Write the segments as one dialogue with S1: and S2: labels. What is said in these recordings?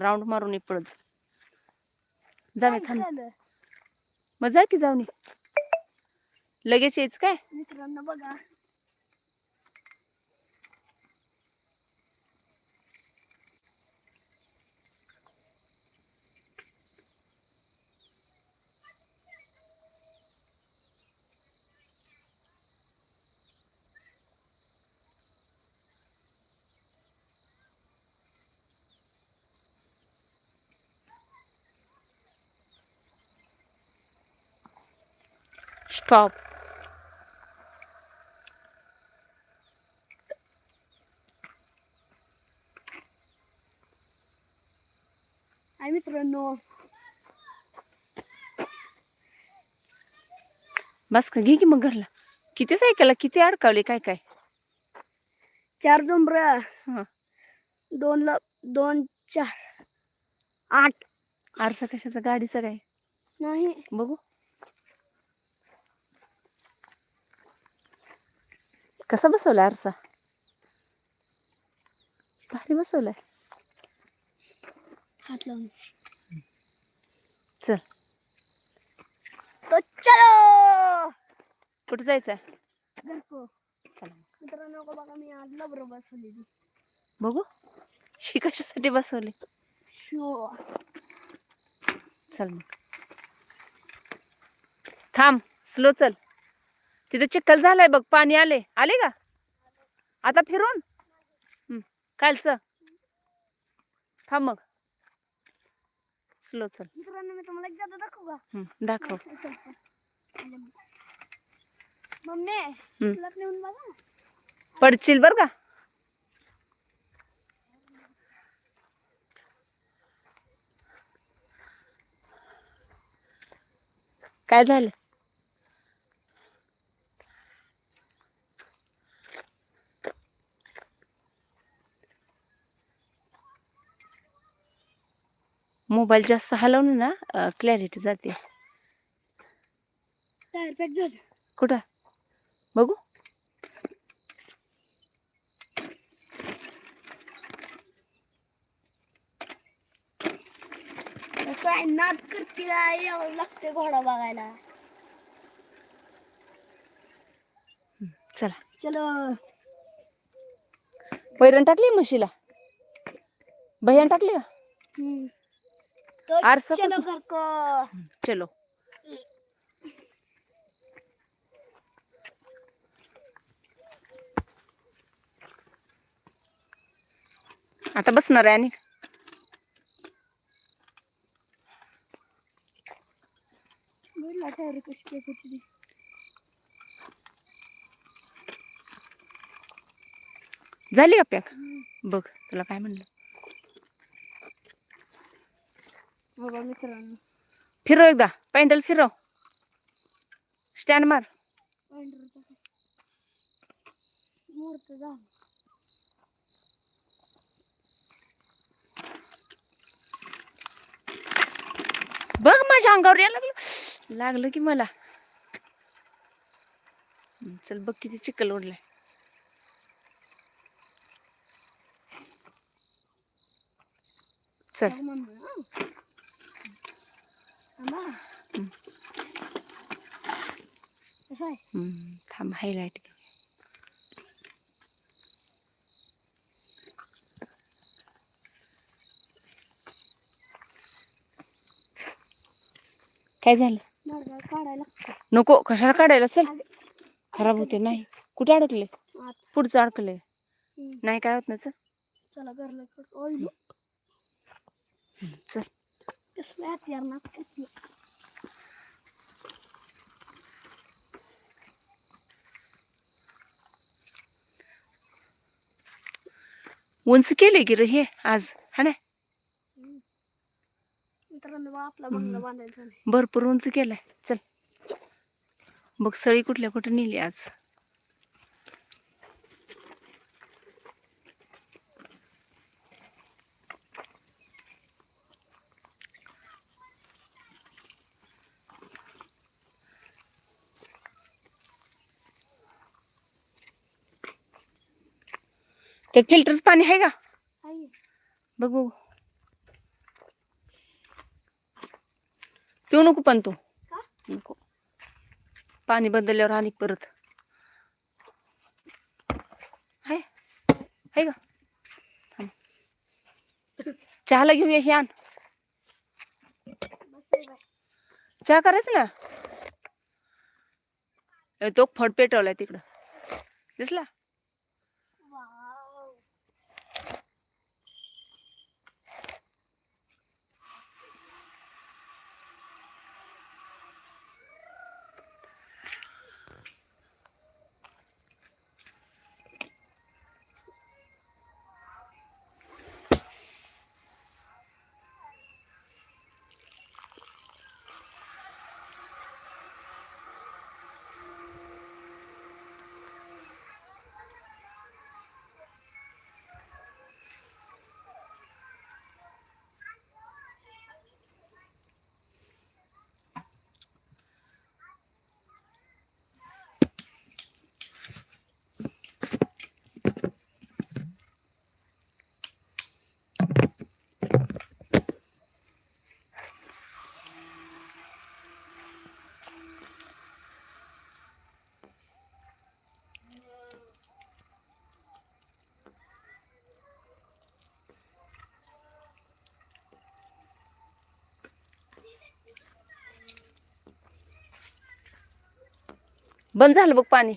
S1: Round मारून पळत जा मी थांब
S2: झालं?
S1: मग जा की जाऊन. लगेच यायच काय
S2: मित्रांनो बघा
S1: स्टॉप
S2: आणि मित्रांनो
S1: बस का घे की मग घरला किती सायकलला किती अडकावले काय काय
S2: चार डोंबर
S1: हं.
S2: दोन ल दोन चार आठ
S1: आरसा कशाचा गाडीचा काय
S2: नाही
S1: बघू कसा बसवलाय आरसा भारी बसवलाय
S2: हात लावून
S1: चल
S2: तो चलो
S1: कुठं जायचंय
S2: घरको
S1: चला.
S2: मित्रांनो बघा मी आज लबर बसवलेली
S1: बघू शी कशासाठी बसवली
S2: शो
S1: चल मग थांब स्लो चल तिथं चिखल झालाय बघ पाणी आले आले का? आता फिरून? कालचं थांब मग. स्लो चल.
S2: दाखवू
S1: पडशील बर का? काय झालं? मोबाईल जास्त हलवलं ना क्लॅरिटी जाते.
S2: टायर पॅक झालं?
S1: कुठं? बघू.
S2: नाद करते काय यावं लागते घोडा बघायला.
S1: चला.
S2: चलो.
S1: वैरण टाकली म्हशीला? भैयान टाकली का
S2: चलो? घर को
S1: चलो. आता बसणार आहे आणि. झाली का पॅक? बघ तुला काय म्हणलं?
S2: बघा मित्रांनो.
S1: फिरव एकदा. पॅन्डल फिरव. स्टँड मार. बघ माझ्या अंगावर यायला लागलं. लागलं की मला. चल बघ किती चिखल ओढलाय. चल.
S2: थांबा.
S1: हं, थांब हायलाइट काय झालं. नको कशाला काढायला? चल. खराब होते नाही. कुठे अडकले. पुढचं अडकले. नाही काय होत ना चल.
S2: चला. कसलं हत्यार ना
S1: उंच केले की रे हे आज हा ना
S2: मित्रांनो आपला बंगला बांधायचा नाही
S1: भरपूर उंच केलाय चल बघ सळी कुठल्या कुठे नेली आज ते फिल्टरच पाणी आहे का? बघ बघू. पिऊ नको पण तू. नको. पाणी बदलल्यावर आणि परत. हाय का? चहाला घेऊया हे आण. चहा करायच ना? तो फड पेटवलाय तिकडं. दिसला? बंद झालं बघ पाणी.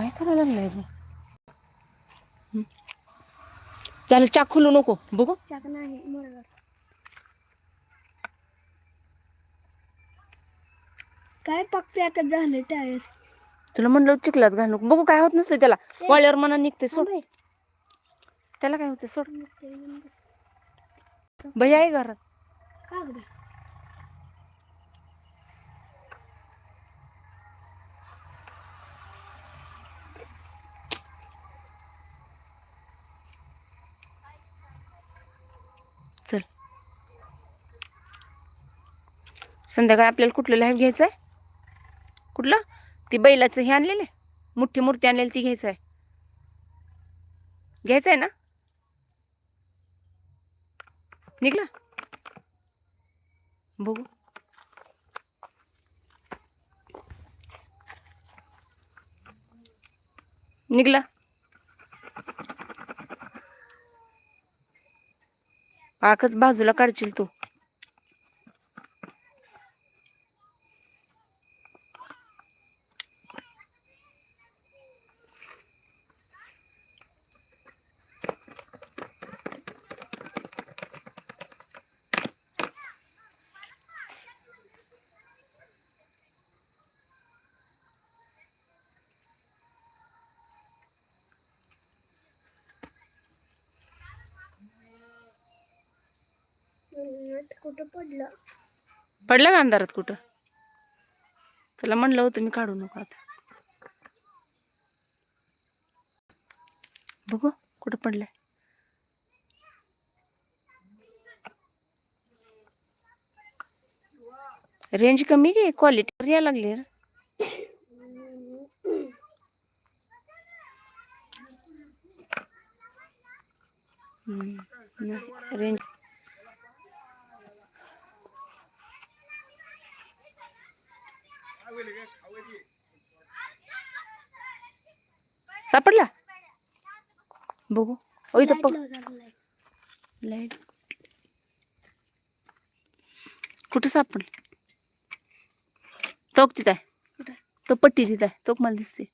S1: काय करायला लागलाय? चालेल चाक खुलू नको बघू.
S2: चाक नाही मुरगाड काय झालं टायर?
S1: तुला म्हणलं चिखलात घाल नको. बघू काय होत नसतं त्याला. वाळल्यावर मना निघते सोड. त्याला काय होते सोड. भैया आहे घरात.
S2: का
S1: संध्याकाळी आपल्याला कुठलं लाईव्ह घ्यायचं आहे कुठलं? ती बैलाचं हे आणलेलं आहे? मोठी मूर्ती आणलेली ती घ्यायचं आहे घ्यायचं आहे ना? निघला? बघू. निघला? पाकच बाजूला काढशील तू.
S2: कुठं पडलं?
S1: पडलं का अंधारात कुठं? त्याला म्हणलं होतं मी काढू नको आता. बघू कुठं पडलंय? रेंज कमी घे क्वालिटी यायला लागली रे. रेंज सापडला बघू ओ इथं पग लाईट कुठं सापडलं तोक तिथं आहे तो पट्टी तिथं आहे तोक मला दिसते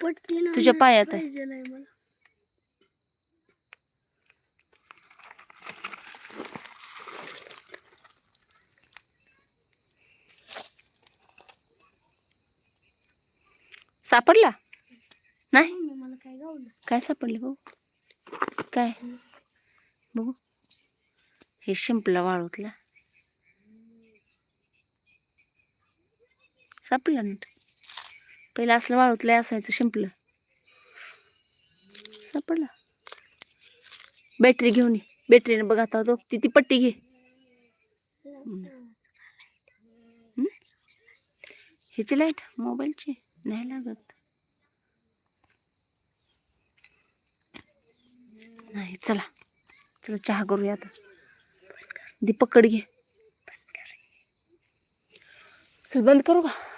S2: पट्टी
S1: तुझ्या पायात आहे. सापडला नाही.
S2: मला काय गावलं
S1: काय सापडले बघू. काय? बघू. हे शिंपला वाळूतला. सापडलं नीट पहिलं असलं वाळूतलं असायचं शिंपलं. सापडला. बॅटरी घेऊन ये. बॅटरीने बघ आता तो. ती ती पट्टी घे. ह्याची लाइट मोबाईलची. नाही लागत. नाही चला. चला चहा करूया आता. दीपक कड घे. चल बंद करू का?